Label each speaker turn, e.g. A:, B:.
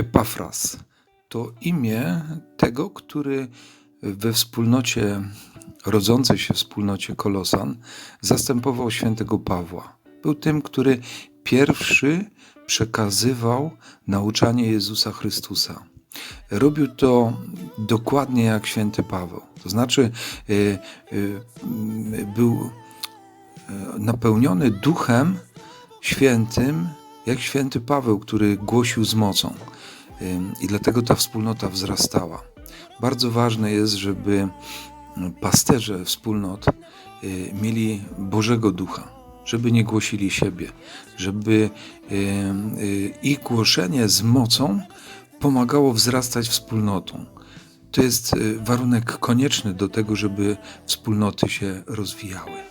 A: Epafras to imię tego, który we wspólnocie, rodzącej się wspólnocie Kolosan, zastępował świętego Pawła. Był tym, który pierwszy przekazywał nauczanie Jezusa Chrystusa. Robił to dokładnie jak święty Paweł. To znaczy, y, y, był y, napełniony duchem świętym, jak święty Paweł, który głosił z mocą. I dlatego ta wspólnota wzrastała. Bardzo ważne jest, żeby pasterze wspólnot y, mieli Bożego Ducha, żeby nie głosili siebie, żeby y, ich głoszenie z mocą pomagało wzrastać wspólnotą. To jest y, warunek konieczny do tego, żeby wspólnoty się rozwijały.